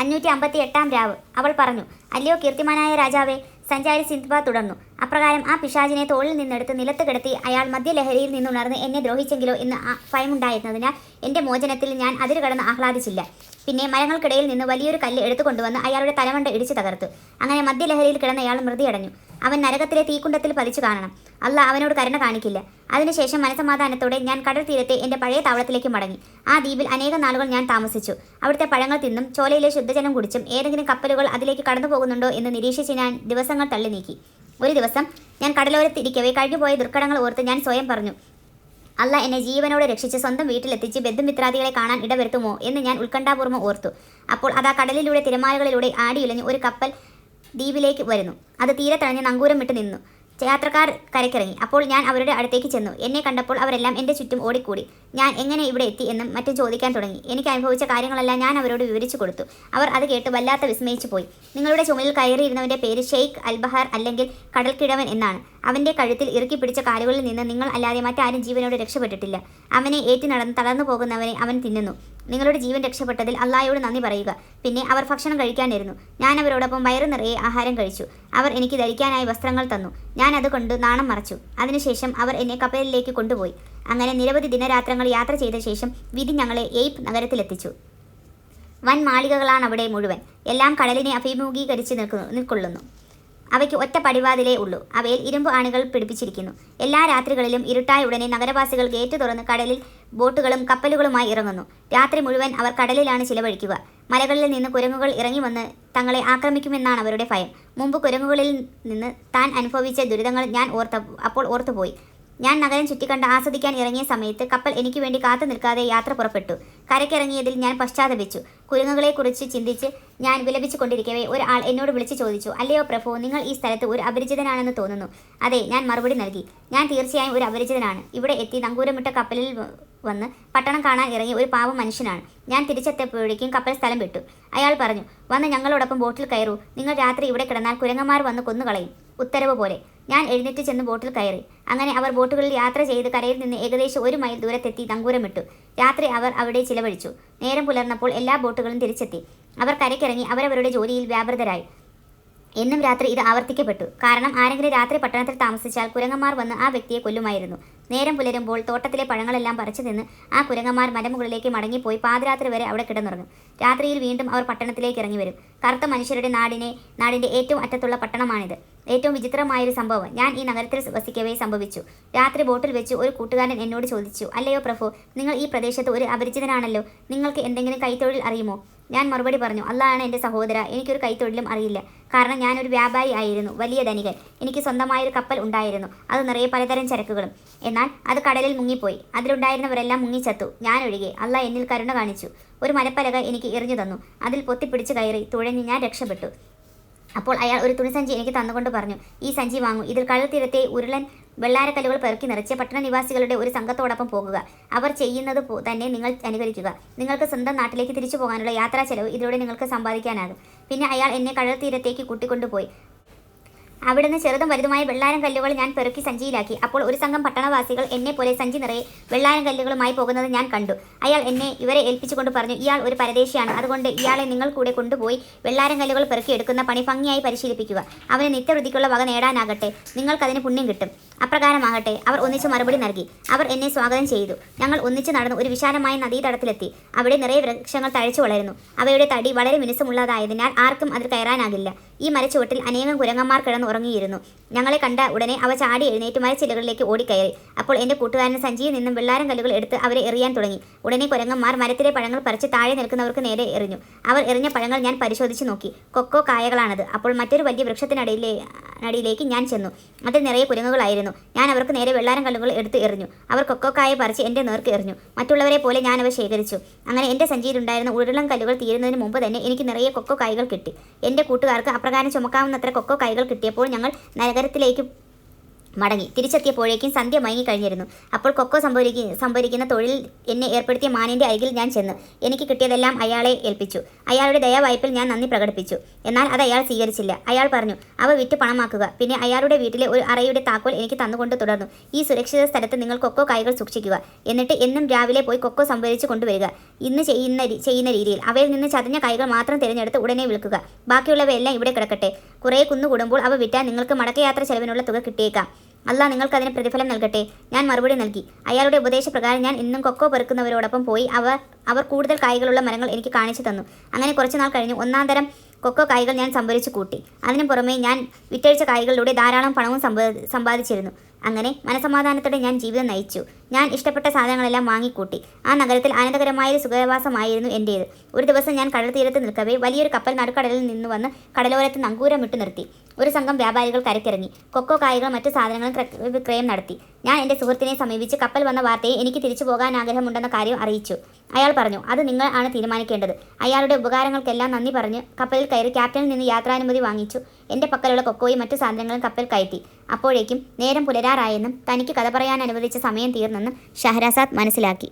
അഞ്ഞൂറ്റി അമ്പത്തി എട്ടാം രാവ്. അവൾ പറഞ്ഞു അല്ലയോ കീർത്തിമാനായ രാജാവേ സഞ്ചാരി സിന്ധുബ തുടർന്നു. അപ്രകാരം ആ പിശാചിനെ തോളിൽ നിന്നെടുത്ത് നിലത്ത് കിടത്തി അയാൾ മദ്യലഹരിയിൽ നിന്നുണർന്ന് എന്നെ ദ്രോഹിച്ചെങ്കിലോ എന്ന് ഭയമുണ്ടായിരുന്നതിനാൽ എന്റെ മോചനത്തിൽ ഞാൻ അതിര് കടന്ന് ആഹ്ലാദിച്ചില്ല. പിന്നെ മരങ്ങൾക്കിടയിൽ നിന്ന് വലിയൊരു കല്ല് എടുത്തുകൊണ്ടുവന്ന് അയാളുടെ തലമണ്ട ഇടിച്ചു തകർത്തു. അങ്ങനെ മദ്യലഹരിയിൽ കിടന്ന അയാൾ മൃതിയടഞ്ഞു. അവൻ നരകത്തിലെ തീക്കുണ്ടത്തിൽ പതിച്ചു കാണണം. അല്ല അവനോട് കരുണ കാണിക്കില്ല. അതിനുശേഷം മനസമാധാനത്തോടെ ഞാൻ കടൽ തീരത്തെ എന്റെ പഴയ താവളത്തിലേക്ക് മടങ്ങി. ആ ദ്വീപിൽ അനേകം നാളുകൾ ഞാൻ താമസിച്ചു. അവിടുത്തെ പഴങ്ങൾ തിന്നും ചോലയിലെ ശുദ്ധജലം കുടിച്ചും ഏതെങ്കിലും കപ്പലുകൾ അതിലേക്ക് കടന്നു പോകുന്നുണ്ടോ എന്ന് നിരീക്ഷിച്ച് ഞാൻ ദിവസങ്ങൾ തള്ളി നീക്കി. ഒരു ദിവസം ഞാൻ കടലോരത്തിരിക്കവേ കഴിഞ്ഞുപോയ ദുർഘടങ്ങൾ ഓർത്ത് ഞാൻ സ്വയം പറഞ്ഞു അല്ല എന്നെ ജീവനോടെ രക്ഷിച്ച് സ്വന്തം വീട്ടിലെത്തിച്ച് ബന്ധുമിത്രാദികളെ കാണാൻ ഇടവരുത്തുമോ? എന്ന് ഞാൻ ഉത്കണ്ഠാപൂർവം ഓർത്തു. അപ്പോൾ അതാ കടലിലൂടെ തിരമാലകളിലൂടെ ആടിയുലഞ്ഞ് ഒരു കപ്പൽ ദ്വീപിലേക്ക് വരുന്നു. അത് തീരെ തഴഞ്ഞ് നങ്കൂരം വിട്ട് നിന്നു. യാത്രക്കാർ കരക്കിറങ്ങി അപ്പോൾ ഞാൻ അവരുടെ അടുത്തേക്ക് ചെന്നു. എന്നെ കണ്ടപ്പോൾ അവരെല്ലാം എന്റെ ചുറ്റും ഓടിക്കൂടി. ഞാൻ എങ്ങനെ ഇവിടെ എത്തി എന്നും മറ്റും ചോദിക്കാൻ തുടങ്ങി. എനിക്ക് അനുഭവിച്ച കാര്യങ്ങളെല്ലാം ഞാൻ അവരോട് വിവരിച്ചു കൊടുത്തു. അവർ അത് കേട്ട് വല്ലാത്ത വിസ്മയിച്ചു പോയി. നിങ്ങളുടെ ചുമലിൽ കയറിയിരുന്നവന്റെ പേര് ഷെയ്ഖ് അൽബഹാർ അല്ലെങ്കിൽ കടൽക്കിഴവൻ എന്നാണ്. അവന്റെ കഴുത്തിൽ ഇറുക്കി പിടിച്ച കാലുകളിൽ നിന്ന് നിങ്ങൾ അല്ലാതെ മറ്റാരും ജീവനോട് രക്ഷപ്പെട്ടിട്ടില്ല. അവനെ ഏറ്റു നടന്ന് തളർന്നു പോകുന്നവനെ അവൻ തിന്നുന്നു. നിങ്ങളുടെ ജീവൻ രക്ഷപ്പെട്ടതിൽ അള്ളായോട് നന്ദി പറയുക. പിന്നെ അവർ ഭക്ഷണം കഴിക്കാനിരുന്നു. ഞാൻ അവരോടൊപ്പം വയറു നിറയെ ആഹാരം കഴിച്ചു. അവർ എനിക്ക് ധരിക്കാനായി വസ്ത്രങ്ങൾ തന്നു. ഞാൻ അതുകൊണ്ട് നാണം മറച്ചു. അതിനുശേഷം അവർ എന്നെ കപ്പലിലേക്ക് കൊണ്ടുപോയി. അങ്ങനെ നിരവധി ദിനരാത്രങ്ങൾ യാത്ര ചെയ്ത ശേഷം വിധി ഞങ്ങളെ എയ്പ് നഗരത്തിലെത്തിച്ചു. വൻ മാളികകളാണ് അവിടെ മുഴുവൻ. എല്ലാം കടലിനെ അഭിമുഖീകരിച്ച് നിൽക്കുന്നു നിൽക്കൊള്ളുന്നു. അവയ്ക്ക് ഒറ്റ പടിവാതിലേ ഉള്ളൂ. അവയിൽ ഇരുമ്പ് ആണികൾ പിടിപ്പിച്ചിരിക്കുന്നു. എല്ലാ രാത്രികളിലും ഇരുട്ടായ ഉടനെ നഗരവാസികൾ ഗേറ്റ് തുറന്ന് കടലിൽ ബോട്ടുകളും കപ്പലുകളുമായി ഇറങ്ങുന്നു. രാത്രി മുഴുവൻ അവർ കടലിലാണ് ചിലവഴിക്കുക. മലകളിൽ നിന്ന് കുരങ്ങുകൾ ഇറങ്ങി വന്ന് തങ്ങളെ ആക്രമിക്കുമെന്നാണ് അവരുടെ ഭയം. മുമ്പ് കുരങ്ങുകളിൽ നിന്ന് താൻ അനുഭവിച്ച ദുരിതങ്ങൾ ഞാൻ ഓർത്ത അപ്പോൾ ഓർത്തുപോയി. ഞാൻ നഗരം ചുറ്റിക്കണ്ട് ആസ്വദിക്കാൻ ഇറങ്ങിയ സമയത്ത് കപ്പൽ എനിക്ക് വേണ്ടി കാത്തു നിൽക്കാതെ യാത്ര പുറപ്പെട്ടു. കരക്കിറങ്ങിയതിൽ ഞാൻ പശ്ചാത്തപിച്ചു. കുരുങ്ങുകളെക്കുറിച്ച് ചിന്തിച്ച് ഞാൻ വിലപിച്ചു കൊണ്ടിരിക്കവേ ഒരാൾ എന്നോട് വിളിച്ചു ചോദിച്ചു അല്ലയോ പ്രഭു നിങ്ങൾ ഈ സ്ഥലത്ത് ഒരു അപരിചിതനാണെന്ന് തോന്നുന്നു. അതെ ഞാൻ മറുപടി നൽകി. ഞാൻ തീർച്ചയായും ഒരു അപരിചിതനാണ്. ഇവിടെ എത്തി നങ്കൂരമിട്ട കപ്പലിൽ വന്ന് പട്ടണം കാണാൻ ഇറങ്ങി ഒരു പാവ മനുഷ്യനാണ്. ഞാൻ തിരിച്ചെത്തിയപ്പോഴേക്കും കപ്പൽ സ്ഥലം വിട്ടു. അയാൾ പറഞ്ഞു വന്ന് ഞങ്ങളോടൊപ്പം ബോട്ടിൽ കയറൂ. നിങ്ങൾ രാത്രി ഇവിടെ കിടന്നാൽ കുരങ്ങന്മാർ വന്ന് കൊന്നുകളയും. ഉത്തരവ് പോലെ. ഞാൻ എഴുന്നേറ്റ് ചെന്ന് ബോട്ടിൽ കയറി. അങ്ങനെ അവർ ബോട്ടുകളിൽ യാത്ര ചെയ്ത് കരയിൽ നിന്ന് ഏകദേശം ഒരു മൈൽ ദൂരത്തെത്തി നങ്കൂരമിട്ടു. രാത്രി അവർ അവിടെ ചിലവഴിച്ചു. നേരം പുലർന്നപ്പോൾ എല്ലാ ബോട്ടുകളും തിരിച്ചെത്തി. അവർ കരയ്ക്കിറങ്ങി അവരവരുടെ ജോലിയിൽ വ്യാപൃതരായി. എന്നും രാത്രി ഇത് ആവർത്തിക്കപ്പെട്ടു. കാരണം ആരെങ്കിലും രാത്രി പട്ടണത്തിൽ താമസിച്ചാൽ കുരങ്ങന്മാർ വന്ന് ആ വ്യക്തിയെ കൊല്ലുമായിരുന്നു. നേരം പുലരുമ്പോൾ തോട്ടത്തിലെ പഴങ്ങളെല്ലാം പറിച്ചു നിന്ന് ആ കുരങ്ങന്മാർ മലമുകളിലേക്ക് മടങ്ങിപ്പോയി പാതിരാത്രി വരെ അവിടെ കിടന്നുറങ്ങും. രാത്രിയിൽ വീണ്ടും അവർ പട്ടണത്തിലേക്ക് ഇറങ്ങി വരും. കറുത്ത മനുഷ്യരുടെ നാടിനെ നാടിന്റെ ഏറ്റവും അറ്റത്തുള്ള പട്ടണമാണിത്. ഏറ്റവും വിചിത്രമായൊരു സംഭവം. ഞാൻ ഈ നഗരത്തിൽ വസിക്കവേ സംഭവിച്ചു. രാത്രി ബോട്ടിൽ വെച്ച് ഒരു കൂട്ടുകാരൻ എന്നോട് ചോദിച്ചു അല്ലയോ പ്രഭു നിങ്ങൾ ഈ പ്രദേശത്ത് ഒരു അപരിചിതനാണല്ലോ. നിങ്ങൾക്ക് എന്തെങ്കിലും കൈത്തൊഴിൽ അറിയുമോ? ഞാൻ മറുപടി പറഞ്ഞു അല്ലാണ് എന്റെ സഹോദര എനിക്കൊരു കൈത്തൊഴിലും അറിയില്ല. കാരണം ഞാനൊരു വ്യാപാരി ആയിരുന്നു വലിയ ധനികൻ. എനിക്ക് സ്വന്തമായൊരു കപ്പൽ ഉണ്ടായിരുന്നു. അത് നിറയെ പലതരം ചരക്കുകളും. എന്നാൽ അത് കടലിൽ മുങ്ങിപ്പോയി. അതിലുണ്ടായിരുന്നവരെല്ലാം മുങ്ങിച്ചത്തു. ഒഴികെ അല്ല എന്നിൽ കരുണ കാണിച്ചു. ഒരു മലപ്പലക എനിക്ക് എറിഞ്ഞു തന്നു അതിൽ പൊത്തിപ്പിടിച്ച് കയറി തുഴഞ്ഞ് ഞാൻ രക്ഷപ്പെട്ടു. അപ്പോൾ അയാൾ ഒരു തുണിസഞ്ചി എനിക്ക് തന്നുകൊണ്ട് പറഞ്ഞു. ഈ സഞ്ചി വാങ്ങൂ. ഇതിൽ കടൽത്തീരത്തെ ഉരുളൻ വെള്ളാരക്കല്ലുകൾ പെറുക്കി നിറച്ച് പട്ടണ നിവാസികളുടെ ഒരു സംഘത്തോടൊപ്പം പോകുക. അവർ ചെയ്യുന്നത് തന്നെ നിങ്ങൾ അനുകരിക്കുക. നിങ്ങൾക്ക് സ്വന്തം നാട്ടിലേക്ക് തിരിച്ചു പോകാനുള്ള യാത്രാ ചെലവ് ഇതിലൂടെ നിങ്ങൾക്ക് സമ്പാദിക്കാനാകും. പിന്നെ അയാൾ എന്നെ കടൽ തീരത്തേക്ക് കൂട്ടിക്കൊണ്ടുപോയി. അവിടുന്ന് ചെറുതും വലുതുമായ വെള്ളാരം കല്ലുകൾ ഞാൻ പെറുക്കി സഞ്ചിയിലാക്കി. അപ്പോൾ ഒരു സംഘം പട്ടണവാസികൾ എന്നെ പോലെ സഞ്ചി നിറയെ വെള്ളാരം കല്ലുകളുമായി പോകുന്നത് ഞാൻ കണ്ടു. അയാൾ എന്നെ ഇവരെ ഏൽപ്പിച്ചുകൊണ്ട് പറഞ്ഞു ഇയാൾ ഒരു പരദേശിയാണ്. അതുകൊണ്ട് ഇയാളെ നിങ്ങൾ കൂടെ കൊണ്ടുപോയി വെള്ളാരം കല്ലുകൾ പെറുക്കിയെടുക്കുന്ന പണി ഭംഗിയായി പരിശീലിപ്പിക്കുക. അവന് നിത്യവൃത്തിക്കുള്ള വക നേടാനാകട്ടെ. നിങ്ങൾക്കതിന് പുണ്യം കിട്ടും. അപ്രകാരമാകട്ടെ. അവർ ഒന്നിച്ച് മറുപടി നൽകി. അവർ എന്നെ സ്വാഗതം ചെയ്തു. ഞങ്ങൾ ഒന്നിച്ച് നടന്നു ഒരു വിശാലമായ നദീതടത്തിലെത്തി. അവിടെ നിറയെ വൃക്ഷങ്ങൾ തഴച്ചു വളരുന്നു. അവയുടെ തടി വളരെ മിനുസമുള്ളതായതിനാൽ ആർക്കും അതിൽ കയറാനാകില്ല. ഈ മരച്ചുവട്ടിൽ അനേകം കുരങ്ങന്മാർ കിടന്ന് ഉറങ്ങിയിരുന്നു ഞങ്ങളെ കണ്ട ഉടനെ അവ ചാടി എഴുന്നേറ്റ് മരച്ചിലകളിലേക്ക് ഓടിക്കയറി. അപ്പോൾ എന്റെ കൂട്ടുകാരൻ സഞ്ചിയിൽ നിന്നും വെള്ളാരം കല്ലുകൾ എടുത്ത് അവരെ എറിയാൻ തുടങ്ങി. ഉടനെ കുരങ്ങന്മാർ മരത്തിലെ പഴങ്ങൾ പറിച്ച് താഴെ നിൽക്കുന്നവർക്ക് നേരെ എറിഞ്ഞു. അവർ എറിഞ്ഞ പഴങ്ങൾ ഞാൻ പരിശോധിച്ചു നോക്കി. കൊക്കോ കായകളാണത്. അപ്പോൾ മറ്റൊരു വലിയ വൃക്ഷത്തിനടിയിലെ നടിയിലേക്ക് ഞാൻ ചെന്നു. അതിൽ നിറയെ കുരങ്ങുകളായിരുന്നു ഞാൻ അവർക്ക് നേരെ വെള്ളാരം കല്ലുകൾ എടുത്ത് എറിഞ്ഞു. അവർ കൊക്കോക്കായ പറിച്ച് എന്റെ നേർക്ക് എറിഞ്ഞു. മറ്റുള്ളവരെ പോലെ ഞാൻ അവ ശേഖരിച്ചു. അങ്ങനെ എന്റെ സഞ്ചിയിലുണ്ടായിരുന്ന ഉരുളം കല്ലുകൾ തീരുന്നതിന് മുമ്പ് തന്നെ എനിക്ക് നിറയെ കൊക്കോ കിട്ടി. എന്റെ കൂട്ടുകാർക്ക് അപ്രകാരം ചുമക്കാവുന്നത്ര കൊക്കോ കിട്ടിയപ്പോൾ ഞങ്ങൾ നഗരത്തിലേക്ക് മടങ്ങി. തിരിച്ചെത്തിയപ്പോഴേക്കും സന്ധ്യ മയങ്ങിക്കഴിഞ്ഞിരുന്നു. അപ്പോൾ കൊക്കോ സംഭരിക്ക സംഭരിക്കുന്ന തൊഴിൽ എന്നെ ഏർപ്പെടുത്തിയ മാനിന്റെ അരികിൽ ഞാൻ ചെന്നു. എനിക്ക് കിട്ടിയതെല്ലാം അയാളെ ഏൽപ്പിച്ചു. അയാളുടെ ദയാവായ്പിൽ ഞാൻ നന്ദി പ്രകടിപ്പിച്ചു. എന്നാൽ അത് അയാൾ സ്വീകരിച്ചില്ല. അയാൾ പറഞ്ഞു അവ വിറ്റ് പണമാക്കുക. പിന്നെ അയാളുടെ വീട്ടിലെ ഒരു അറയുടെ താക്കോൽ എനിക്ക് തന്നുകൊണ്ട് തുടർന്നു. ഈ സുരക്ഷിത സ്ഥലത്ത് നിങ്ങൾ കൊക്കോ കായ്കൾ സൂക്ഷിക്കുക. എന്നിട്ട് എന്നും രാവിലെ പോയി കൊക്കോ സംഭരിച്ച് കൊണ്ടുവരിക. ഇന്ന് ചെയ്യുന്ന ചെയ്യുന്ന രീതിയിൽ. അവയിൽ നിന്ന് ചതഞ്ഞ കായ്കൾ മാത്രം തിരഞ്ഞെടുത്ത് ഉടനെ വിൽക്കുക. ബാക്കിയുള്ളവയെല്ലാം ഇവിടെ കിടക്കട്ടെ. കുറേ കുന്നുകൂടുമ്പോൾ അവ വിറ്റാൽ നിങ്ങൾക്ക് മടക്കയാത്ര ചെലവിനുള്ള തുക കിട്ടിയേക്കാം. അല്ല നിങ്ങൾക്ക് അതിന് പ്രതിഫലം നൽകട്ടെ. ഞാൻ മറുപടി നൽകി. അയാളുടെ ഉപദേശപ്രകാരം ഞാൻ ഇന്നും കൊക്കോ പെറുക്കുന്നവരോടൊപ്പം പോയി അവർ അവർ കൂടുതൽ കായ്കളുള്ള മരങ്ങൾ എനിക്ക് കാണിച്ചു തന്നു. അങ്ങനെ കുറച്ച് നാൾ കഴിഞ്ഞ് ഒന്നാം തരം കൊക്കോ കായ്കൾ ഞാൻ സംഭരിച്ചു കൂട്ടി. അതിനു പുറമെ ഞാൻ വിറ്റഴിച്ച കായ്കളിലൂടെ ധാരാളം പണവും സമ്പാദിച്ചിരുന്നു. അങ്ങനെ മനസമാധാനത്തോടെ ഞാൻ ജീവിതം നയിച്ചു. ഞാൻ ഇഷ്ടപ്പെട്ട സാധനങ്ങളെല്ലാം വാങ്ങിക്കൂട്ടി. ആ നഗരത്തിൽ ആനന്ദകരമായ ഒരു സുഖവാസമായിരുന്നു എന്റേത് ഒരു ദിവസം ഞാൻ കടൽ തീരത്ത് നിൽക്കവേ വലിയൊരു കപ്പൽ നടുക്കടലിൽ നിന്ന് വന്ന് കടലോരത്ത് നങ്കൂരം ഇട്ട് നിർത്തി. ഒരു സംഘം വ്യാപാരികൾ കരക്കിറങ്ങി കൊക്കോ കായ്കൾ മറ്റു സാധനങ്ങളും വിക്രയം നടത്തി. ഞാൻ എന്റെ സുഹൃത്തിനെ സമീപിച്ച് കപ്പൽ വന്ന വാർത്തയെ എനിക്ക് തിരിച്ചു പോകാൻ ആഗ്രഹമുണ്ടെന്ന കാര്യം അറിയിച്ചു. അയാൾ പറഞ്ഞു അത് നിങ്ങൾ ആണ് തീരുമാനിക്കേണ്ടത്. അയാളുടെ ഉപകാരങ്ങൾക്കെല്ലാം നന്ദി പറഞ്ഞ് കപ്പലിൽ കയറി ക്യാപ്റ്റനിൽ നിന്ന് യാത്രാനുമതി വാങ്ങിച്ചു. എന്റെ പക്കലുള്ള കൊക്കോയും മറ്റു സാധനങ്ങളും കപ്പൽ കയറ്റി. അപ്പോഴേക്കും നേരം പുലരാറായെന്നും തനിക്ക് കഥ പറയാൻ അനുവദിച്ച സമയം തീർന്നെന്നും ഷഹരാസാദ് മനസ്സിലാക്കി.